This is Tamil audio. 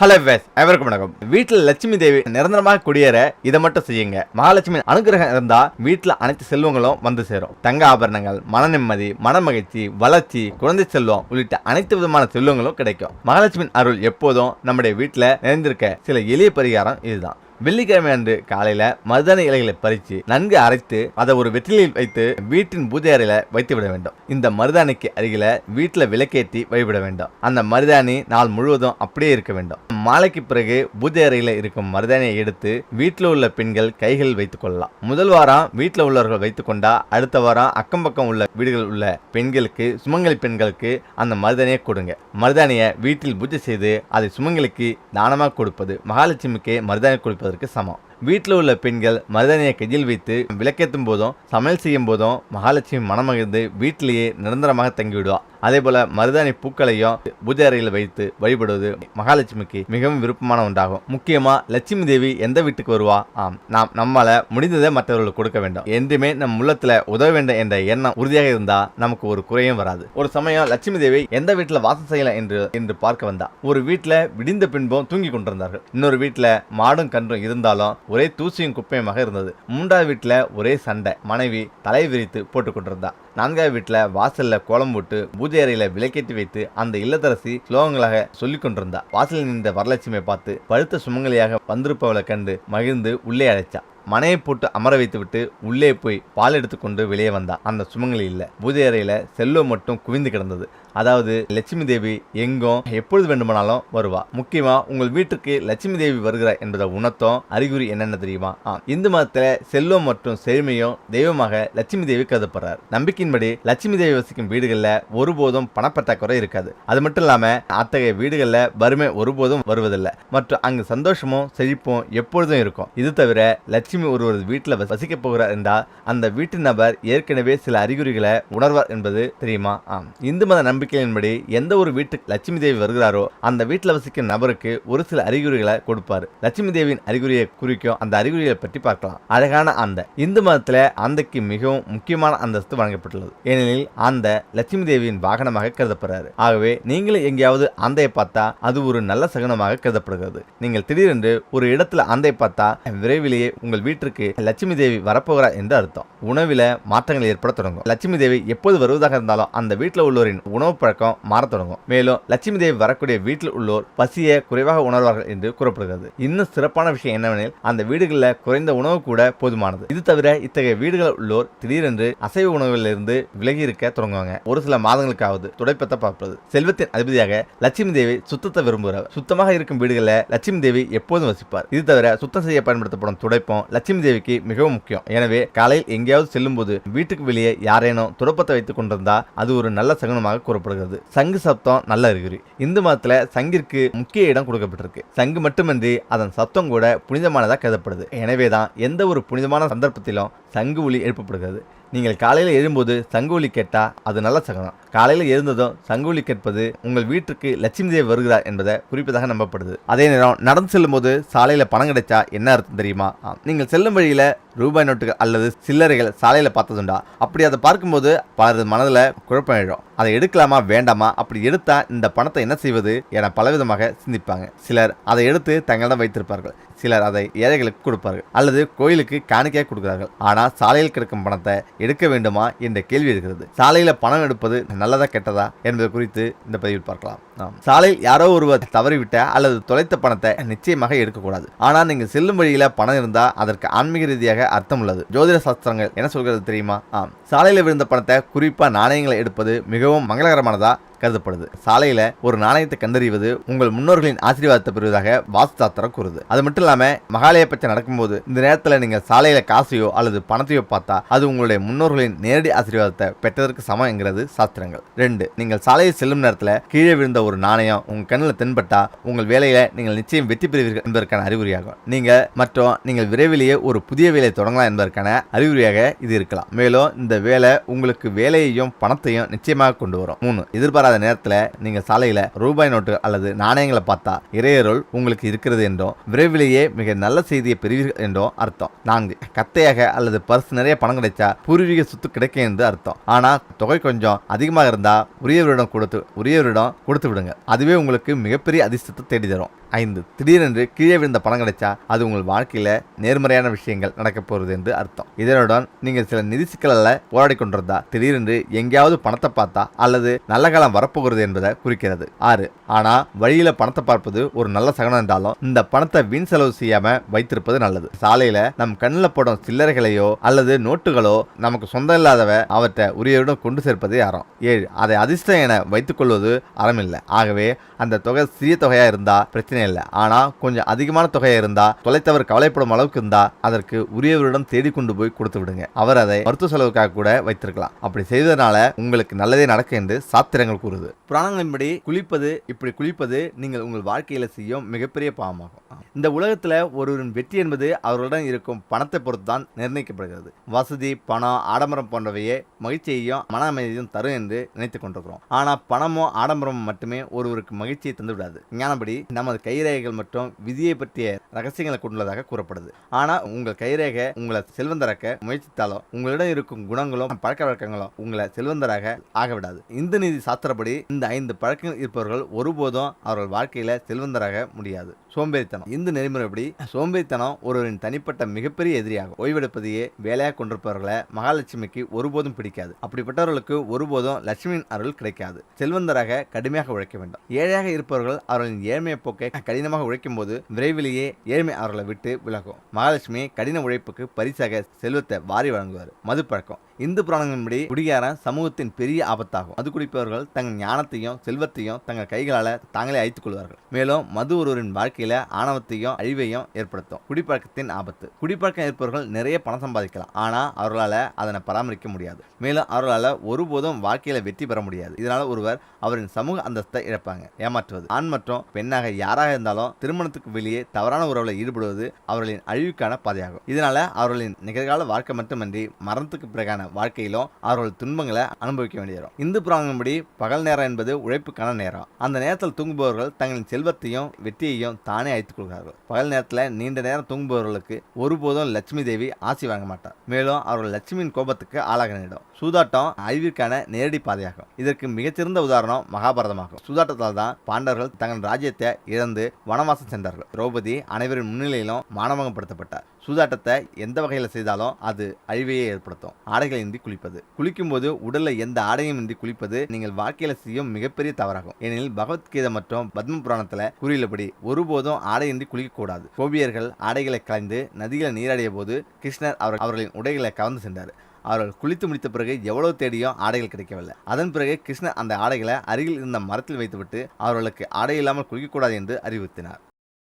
ஹலோ வேஸ் எவருக்கும் வணக்கம். வீட்டில் லட்சுமி தேவி நிரந்தரமாக குடியேற இதை மட்டும் செய்யுங்க. மகாலட்சுமி அனுகிரகம் இருந்தா வீட்டில் அனைத்து செல்வங்களும் வந்து சேரும். தங்க ஆபரணங்கள் மன நிம்மதி மன மகிழ்ச்சி வளர்ச்சி குழந்தை செல்வம் உள்ளிட்ட அனைத்து விதமான செல்வங்களும் கிடைக்கும். மகாலட்சுமி அருள் எப்போதும் நம்முடைய வீட்டில் நிறைந்திருக்க சில எளிய பரிகாரம் இதுதான். வெள்ளிக்கிழமை அன்று காலையில மருதாணி இலைகளை பறித்து நன்கு அரைத்து அதை ஒரு வெற்றிலையில் வைத்து வீட்டின் பூஜை அறையில வைத்து விட வேண்டும். இந்த மருதாணிக்கு அருகில வீட்டில் விளக்கேற்றி வழிபட வேண்டும். அந்த மருதாணி நாள் முழுவதும் அப்படியே இருக்க வேண்டும். மாலைக்கு பிறகு பூஜை அறையில இருக்கும் மருதாணியை எடுத்து வீட்டில் உள்ள பெண்கள் கைகளில் வைத்துக் கொள்ளலாம். முதல் வாரம் வீட்டில் உள்ளவர்கள் வைத்துக் கொண்டா அடுத்த வாரம் அக்கம் பக்கம் உள்ள வீடுகள் உள்ள பெண்களுக்கு சுமங்கலி பெண்களுக்கு அந்த மருதாணியை கொடுங்க. மருதாணியை வீட்டில் பூஜை செய்து அதை சுமங்கலிக்கு தானமாக கொடுப்பது மகாலட்சுமிக்கு மருதாணி பார்ப்பதற்கு சமம். வீட்டில் உள்ள பெண்கள் மருதனையை கையில் வைத்து விளக்கேற்றும் போதும் சமையல் செய்யும் போதும் மகாலட்சுமி மனமகிழ்ந்து வீட்டிலேயே நிரந்தரமாக தங்கிவிடுவா. அதே போல மருதாணி பூக்களையும் பூஜை அறையில் வைத்து வழிபடுவது மகாலட்சுமிக்கு மிகவும் விருப்பமான ஒன்றாகும். முக்கியமா லட்சுமி தேவி எந்த வீட்டுக்கு வருவா? ஆம் நாம் நம்மால முடிந்ததை மற்றவர்களுக்கு கொடுக்க வேண்டும். என்றுமே நம் உள்ளத்துல உதவ வேண்டும் என்ற எண்ணம் உறுதியாக இருந்தா நமக்கு ஒரு குறையும் வராது. ஒரு சமயம் லட்சுமி தேவி எந்த வீட்டுல வாசம் செய்யலாம் என்று என்று பார்க்க வந்தா ஒரு வீட்டுல விடிந்த பின்பும் தூங்கி கொண்டிருந்தார்கள். இன்னொரு வீட்டுல மாடும் கன்றும் இருந்தாலும் ஒரே தூசியும் குப்பையுமாக இருந்தது. மூன்றாவது வீட்டுல ஒரே சண்டை. மனைவி தலை விரித்து போட்டுக் கொண்டிருந்தா. நான்காவது வீட்டில் வாசலில் கோலம் போட்டு பூஜை அறையில் விளக்கேற்றி வைத்து அந்த இல்லத்தரசி ஸ்லோகங்களாக சொல்லிக் கொண்டிருந்தா. வாசலில் நின்ற வரலட்சுமியை பார்த்து பழுத்த சுமங்கலியாக வந்திருப்பவளை கண்டு மகிழ்ந்து உள்ளே அழைச்சா. மனையை போட்டு அமர வைத்துவிட்டு உள்ளே போய் பால் எடுத்துக்கொண்டு வெளியே வந்தா. அந்த சுமங்கலி இல்லை. பூஜை அறையில் செல்லோ மட்டும் குவிந்து கிடந்தது. அதாவது லட்சுமி தேவி எங்கும் எப்பொழுது வேண்டுமானாலும் வருவா. முக்கியமா உங்கள் வீட்டுக்கு லட்சுமி தேவி வருகிறார் என்பதை உணர்த்தும் அறிகுறி என்னென்ன தெரியுமா? ஆம் இந்து மதத்துல செல்வம் மற்றும் செழுமையும் தெய்வமாக லட்சுமி தேவி கருதப்படுறார். நம்பிக்கையின்படி லட்சுமி தேவி வசிக்கும் வீடுகளில் ஒருபோதும் பணப்பற்றாக்குறை இருக்காது. அது மட்டும் இல்லாம அத்தகைய வீடுகளில் வறுமை ஒருபோதும் வருவதில்லை. மற்றும் அங்கு சந்தோஷமும் செழிப்பும் எப்பொழுதும் இருக்கும். இது தவிர லட்சுமி ஒருவர் வீட்டில் வசிக்க போகிறார் என்றால் அந்த வீட்டு நபர் ஏற்கனவே சில அறிகுறிகளை உணர்வார் என்பது தெரியுமா? ஆம் இந்து மத நம்பிக்கையின்படி எந்த ஒரு வீட்டுக்கு லட்சுமி தேவி வருகிறாரோ அந்த வீட்டில் வசிக்கும் நபருக்கு ஒரு சில அறிகுறிகளை கொடுப்பார். லட்சுமி தேவியின் அறிகுறியை குறிக்கும் அந்த அறிகுறிகளை பற்றி பார்க்கலாம். அழகான அந்த. இந்து மதத்தில் அந்தைக்கு மிகவும் முக்கியமான அந்தஸ்து வழங்கப்பட்டுள்ளது. ஏனெனில் அந்த லட்சுமி தேவியின் வாகனமாக கருதப்படுறாரு ஆகவே நீங்களும் எங்கேயாவது அந்தையை பார்த்தா அது ஒரு நல்ல சகுனமாக கருதப்படுகிறது. நீங்கள் திடீரென்று ஒரு இடத்துல அந்தை பார்த்தா விரைவிலேயே உங்கள் வீட்டிற்கு லட்சுமி தேவி வரப்போகிறார் என்று அர்த்தம். உணவில் மாற்றங்கள் ஏற்பட தொடங்கும். லட்சுமி தேவி எப்போது வருவதாக இருந்தாலும் அந்த வீட்டில் உள்ளவரின் உணவு பழக்கம் மாறத் தொடங்கும். மேலும் லட்சுமி தேவி வரக்கூடிய வீட்டில் உள்ளோர் பசியை குறைவாக உணர்வார்கள் என்று கூறப்படுகிறது. இன்னும் சிறப்பான விஷயம் என்னவெனில் அந்த வீடுகளில் குறைந்த உணவு கூட போதுமானது. இது தவிர இத்தகைய வீடுகள் உள்ளோர் திடீரென்று அசைவ உணவுகளிலிருந்து விலகி இருக்க தொடங்குவாங்க. ஒரு சில மாதங்களுக்காவது துடைப்பத்தை பார்ப்பது. செல்வத்தின் அதிபதியாக லட்சுமி தேவி சுத்தத்தை விரும்புகிறார். சுத்தமாக இருக்கும் வீடுகளில் லட்சுமி தேவி எப்போதும் வசிப்பார். இது தவிர சுத்தம் செய்ய பயன்படுத்தப்படும் துடைப்பம் லட்சுமி தேவிக்கு மிகவும் முக்கியம். எனவே காலையில் எங்கேயாவது செல்லும்போது வீட்டுக்கு வெளியே யாரேனும் துடைப்பத்தை வைத்துக் கொண்டிருந்தா அது ஒரு நல்ல சகுனமாக கூறப்படுகிறது சங்கு சப்தம் நல்ல அறிகுறி. இந்து மதத்துல சங்கிற்கு முக்கிய இடம் கொடுக்கப்பட்டிருக்கு. சங்கு மட்டுமின்றி அதன் சத்தம் கூட புனிதமானதாக கருதப்படுது. எனவேதான் எந்த ஒரு புனிதமான சந்தர்ப்பத்திலும் சங்கு ஒளி எழுப்பப்படுகிறது. நீங்கள் காலையில் எழும்போது சங்கூலி கேட்டால் அது நல்ல சகனம். காலையில் எழுந்ததும் சங்கூலி கேட்பது உங்கள் வீட்டுக்கு லட்சுமி தேவி வருகிறார் என்பதை குறிப்பதாக நம்பப்படுது. அதே நேரம் நடந்து செல்லும்போது சாலையில் பணம் கிடைச்சா என்ன அர்த்தம் தெரியுமா? நீங்கள் செல்லும் வழியில் ரூபாய் நோட்டுகள் அல்லது சில்லறைகள் சாலையில் பார்த்ததுண்டா? அப்படி அதை பார்க்கும்போது பலரது மனதில் குழப்பம் எழும் அதை எடுக்கலாமா வேண்டாமா? அப்படி எடுத்தால் இந்த பணத்தை என்ன செய்வது என பலவிதமாக சிந்திப்பாங்க. சிலர் அதை எடுத்து தங்களிடம் வைத்திருப்பார்கள். சிலர் அதை ஏழைகளுக்கு கொடுப்பார்கள் அல்லது கோயிலுக்கு காணிக்கையாக கொடுக்கிறார்கள். ஆனால் சாலையில் கிடக்கும் பணத்தை எடுக்க வேண்டுமா என்ற கேள்வி இருக்கிறது. சாலையில் பணம் எடுப்பது நல்லதா கெட்டதா என்பது குறித்து இந்த பதிவில் பார்க்கலாம். ஆம். சாலையில் யாரோ ஒருவர் தவறிவிட்ட அல்லது தொலைத்த பணத்தை நிச்சயமாக எடுக்கக்கூடாது. ஆனால் நீங்கள் செல்லும் வழியில பணம் இருந்தால் அதற்கு ஆன்மீக ரீதியாக அர்த்தம் உள்ளது. ஜோதிட சாஸ்திரங்கள் என்ன சொல்கிறது தெரியுமா? ஆம். சாலையில் விழுந்த பணத்தை குறிப்பாக நாணயங்களை எடுப்பது மிகவும் மங்களகரமானதா கருதப்படுது. சாலையில ஒரு நாணயத்தை கண்டறிவது உங்கள் முன்னோர்களின் ஆசீர்வாதத்தை பெறுவதாக வாஸ்து சாஸ்திரம் கூறுது. அது மட்டும் இல்லாம மகாலய பச்சை நடக்கும்போது இந்த நேரத்துல நீங்க சாலையில காசையோ அல்லது பணத்தையோ பார்த்தா அது உங்களுடைய முன்னோர்களின் நேரடி ஆசீர்வாதத்தை பெற்றதற்கு சமம் என்கிறது சாஸ்திரங்கள். ரெண்டு நீங்கள் சாலையில் செல்லும் நேரத்துல கீழே விழுந்த ஒரு நாணயம் உங்க கண்ணில் தென்பட்டா உங்கள் வேலையில நீங்கள் நிச்சயம் வெற்றி பெறுவீர்கள் என்பதற்கான அறிகுறியாகும். நீங்க மற்றும் நீங்கள் விரைவிலேயே ஒரு புதிய வேலையை தொடங்கலாம் என்பதற்கான அறிகுறியாக இது இருக்கலாம். மேலும் இந்த வேலை உங்களுக்கு வேலையையும் பணத்தையும் நிச்சயமாக கொண்டு வரும். மூணு எதிர்பாராத எதிர்பாராத நேரத்தில் நீங்கள் சாலையில் ரூபாய் நோட்டு அல்லது நாணயங்களை பார்த்தா இறையருள் உங்களுக்கு இருக்கிறது என்றும் விரைவிலேயே மிக நல்ல செய்தியை பெறுவீர்கள் என்றும் அர்த்தம். நான்கு கத்தையாக அல்லது பர்ஸ் நிறைய பணம் கிடைச்சா பூர்வீக சொத்து கிடைக்கும் என்று அர்த்தம். ஆனால் தொகை கொஞ்சம் அதிகமாக இருந்தால் உரியவரிடம் கொடுத்து உரியவரிடம் கொடுத்து விடுங்க. அதுவே உங்களுக்கு மிகப்பெரிய அதிர்ஷ்டத்தை தேடி தரும் ஐந்து. திடீரென்று கீழே விழுந்த பணம் கிடைச்சா அது உங்கள் வாழ்க்கையில் நேர்மறையான விஷயங்கள் நடக்கப் போகிறது என்று அர்த்தம். இதனுடன் நீங்கள் சில நிதி சிக்கலில் போராடி கொண்டிருந்தா திடீரென்று எங்கேயாவது பணத்தை பார்த்தா அல்லது நல்ல காலம் வரப்போகிறது என்பதை குறிக்கிறது. ஆறு. ஆனால் வழியில் பணத்தை பார்ப்பது ஒரு நல்ல சகனம் என்றாலும் இந்த பணத்தை வீண் செலவு செய்யாமல் வைத்திருப்பது நல்லது. சாலையில் நம் கண்ணில் போடும் சில்லறைகளையோ அல்லது நோட்டுகளோ நமக்கு சொந்தம் இல்லாதவ அவற்றை உரியவரிடம் கொண்டு சேர்ப்பது அறம் ஏழு. அதை அதிர்ஷ்டம் என வைத்துக்கொள்வது அறமில்லை. ஆகவே அந்த தொகை சிறிய தொகையாக இருந்தால் பிரச்சனை இல்லை. ஆனால் கொஞ்சம் அதிகமான தொகையாக இருந்தா தொலைத்தவர் கவலைப்படும் அளவுக்கு இருந்தா அதற்கு உரியவரிடம் தேடி கொண்டு போய் கொடுத்து விடுங்க. அவர் அதை மருத்துவ செலவுக்காக கூட வைத்திருக்கலாம். அப்படி செய்ததனால உங்களுக்கு நல்லதே நடக்கும் என்று சாத்திரங்கள் கூறுது. புராணங்களின்படி குளிப்பது இப்படி குளிப்பது நீங்கள் உங்கள் வாழ்க்கையில் செய்யும் மிகப்பெரிய பாவமாகும். இந்த உலகத்தில் ஒருவரின் வெற்றி என்பது அவர்களிடம் இருக்கும் பணத்தை பொறுத்து தான் நிர்ணயிக்கப்படுகிறது. வசதி பணம் ஆடம்பரம் போன்றவையே மகிழ்ச்சியையும் மன அமைதியையும் தரும் என்று நினைத்துக் கொண்டிருக்கிறோம். ஆனால் பணமும் ஆடம்பரமும் மட்டுமே ஒருவருக்கு மகிழ்ச்சியை தந்துவிடாது. ஞானபடி நமது கைரேகைகள் மற்றும் விதியை பற்றிய ரகசியங்களை கொண்டுள்ளதாக கூறப்படுது. ஆனால் உங்கள் கைரேகை உங்களை செல்வந்தராக்க முயற்சித்தாலும் உங்களிடம் இருக்கும் குணங்களும் பழக்க வழக்கங்களும் உங்களை செல்வந்தராக ஆகவிடாது. இந்து நீதி சாஸ்திரப்படி இந்த ஐந்து பழக்கங்கள் இருப்பவர்கள் ஒருபோதும் அவர்கள் வாழ்க்கையில் செல்வந்தராக முடியாது. சோம்பேறித்தனம். இந்து நெறிமுறைப்படி சோம்பேறித்தனம் ஒருவரின் தனிப்பட்ட மிகப்பெரிய எதிரியாகும். ஓய்வெடுப்பதையே வேலையாக கொண்டிருப்பவர்களை மகாலட்சுமிக்கு ஒருபோதும் பிடிக்காது. அப்படிப்பட்டவர்களுக்கு ஒருபோதும் லட்சுமியின் அருள் கிடைக்காது. செல்வந்தராக கடுமையாக உழைக்க வேண்டும். ஏழையாக இருப்பவர்கள் அவர்களின் ஏழ்மையை போக்கை கடினமாக உழைக்கும் போது விரைவிலேயே ஏழ்மை அவர்களை விட்டு விலகும். மகாலட்சுமி கடின உழைப்புக்கு பரிசாக செல்வத்தை வாரி வழங்குவார். மது பழக்கம் இந்து புராணங்களின்படி குடிகாரன் சமூகத்தின் பெரிய ஆபத்தாகும். மது குடிப்பவர்கள் தங்கள் ஞானத்தையும் செல்வத்தையும் தங்கள் கைகளால் தாங்களே அழித்துக் கொள்வார்கள். மேலும் மது ஒருவரின் வாழ்க்கையில ஆணவத்தையும் அழிவையும் ஏற்படுத்தும். குடிப்பழக்கத்தின் ஆபத்து. குடிப்பழக்கம் இருப்பவர்கள் நிறைய பணம் சம்பாதிக்கலாம். ஆனா அவர்களால் அதனை பராமரிக்க முடியாது. மேலும் அவர்களால் ஒருபோதும் வாழ்க்கையில வெற்றி பெற முடியாது. இதனால ஒருவர் அவரின் சமூக அந்தஸ்தை இழப்பாங்க. ஏமாற்றுவது. ஆண் மற்றும் பெண்ணாக யாராக இருந்தாலும் திருமணத்துக்கு வெளியே தவறான உறவில் ஈடுபடுவது அவர்களின் அழிவுக்கான பாதையாகும். இதனால அவர்களின் நிகழ்கால வாழ்க்கை மட்டுமன்றி மரணத்துக்கு பிறகான வாழ்க்கையிலும் அவர்கள் துன்பங்களை அனுபவிக்க வேண்டியிடும் வரும் இந்து புராணப்படி பகல் நேரம் என்பது உழைப்புக்கான நேரம். அந்த நேரத்தில் தூங்குபவர்கள் தங்களின் செல்வத்தையும் வெற்றியையும் தானே அழைத்துக் கொள்கிறார்கள் பகல் நேரத்தில் நீண்ட நேரம் தூங்குபவர்களுக்கு ஒருபோதும் லட்சுமி தேவி ஆசி வாங்க மாட்டார். மேலும் அவர்கள் லட்சுமியின் கோபத்துக்கு ஆளாக நேரிடும் சூதாட்டம் அழிவிற்கான நேரடி பாதையாகும். இதற்கு மிகச்சிறந்த உதாரணம் மகாபாரதமாகும். சூதாட்டத்தால் தான் பாண்டவர்கள் தங்கள் ராஜ்யத்தை இழந்து வனவாசம் சென்றார்கள். திரௌபதி அனைவரின் முன்னிலையிலும் மானவங்கப்படுத்தப்பட்டார் சூதாட்டத்தை எந்த வகையில் செய்தாலும் அது அழிவையே ஏற்படுத்தும். ஆடைகள் இன்றி குளிப்பது. குளிக்கும்போது உடலில் எந்த ஆடையும் இன்றி குளிப்பது நீங்கள் வாழ்க்கையில் செய்யும் மிகப்பெரிய தவறாகும். ஏனெனில் பகவத்கீதை மற்றும் பத்ம புராணத்தில் கூறியுள்ளபடி ஒருபோதும் ஆடையின்றி குளிக்கக்கூடாது. கோபியர்கள் ஆடைகளை கலைந்து நதிகளை நீராடிய போது கிருஷ்ணர் அவர் அவர்களின் உடைகளை கவர்ந்து சென்றார். அவர்கள் குளித்து முடித்த பிறகு எவ்வளவு தேடியும் ஆடைகள் கிடைக்கவில்லை. அதன் பிறகு கிருஷ்ணர் அந்த ஆடைகளை அருகில் இருந்த மரத்தில் வைத்துவிட்டு அவர்களுக்கு ஆடை இல்லாமல் குளிக்கக்கூடாது என்று அறிவுறுத்தினார்.